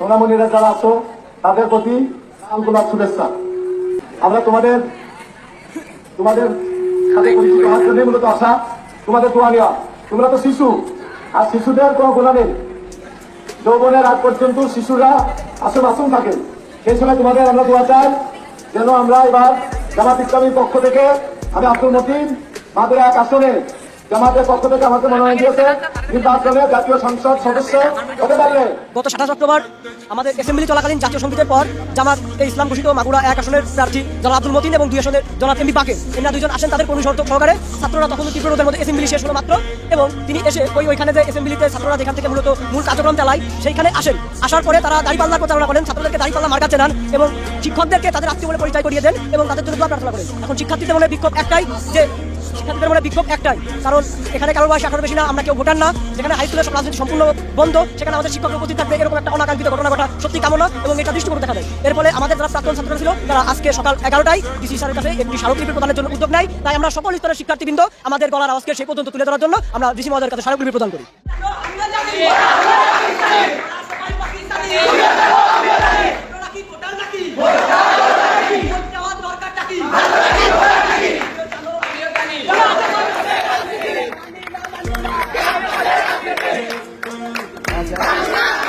সোনামণিরা যারা আছো, তাদের প্রতি আন্তরিক শুভেচ্ছা। আমরা তোমাদের তোমাদের সাথে পরিচিত হওয়ার জন্যই মূলত আসা তোমাদের নেওয়া। তোমরা তো শিশু, আর শিশুদের কোনো গোলা নেই। যৌবনের আগ পর্যন্ত শিশুরা আসুন আসুন থাকে। সেই সময় তোমাদের আমরা দোয়া চাই, যেন আমরা এবার জামাত ইসলামীর পক্ষ থেকে, আমি আব্দুল মতিন মাদুরা এক আসনে জামাতের পক্ষ থেকে আমাকে মনোনয়ন দিয়েছে। গত সাতাশ অক্টোবর আমাদের অ্যাসেম্বলি চলাকালীন জাতীয় সঙ্গীতের পর জামাত ইসলাম ঘোষিত মাগুরা এক আসনের প্রার্থী আব্দুল মতিন এবং দুই আসনের এমবি পাকে। এনারা দুজন আসেন তাদের কোনো শর্ত সহকারে। ছাত্ররা তখন তীব্র মধ্যে শেষ হলো মাত্র এবং তিনি এসে ওই ওইখানে যে ছাত্ররা যেখান থেকে মূলত মূল কার্যক্রম চালায়, সেইখানে আসেন। আসার পরে তারা দাঁড়িপাল্লার প্রচারণা করেন, ছাত্রদেরকে দাঁড়িপাল্লা মার্কা চেনান এবং শিক্ষকদেরকে তাদের আত্মীয় বলে পরিচয় করিয়ে দেন এবং তাদের জন্য প্রার্থনা করেন। এখন শিক্ষার্থীদের মনে বিক্ষোভ একটাই যে, শিক্ষার্থীদের মনে বিক্ষোভ একটাই। কারণ এখানে কারও বয়স আঠারো বেশি না, আমরা কেউ ভোটার না। যেখানে হাই স্কুলের রাজনীতি সম্পূর্ণ বন্ধ, সেখানে আমাদের শিক্ষক উপস্থিত থাকবে, এরকম একটা অনাকাঙ্ক্ষিত ঘটনা ঘটা সত্যি কামনা এবং এটা দৃষ্টিকোণ দেখা দেয় এর ফলে আমাদের যারা প্রাক্তন ছাত্ররা ছিল, তারা আজকে সকাল এগারোটায় ডিসি স্যারের কাছে একটি স্মারকলিপি প্রদানের জন্য উদ্যোগ নেয়। তাই আমরা সকল স্তরের শিক্ষার্থীবৃন্দ, আমাদের গলার আওয়াজকে সেই পর্যন্ত তুলে ধরার জন্য আমরা ডিসি মহাদের কাছে স্মারকলিপি প্রদান করি। Yeah. Yeah. Yeah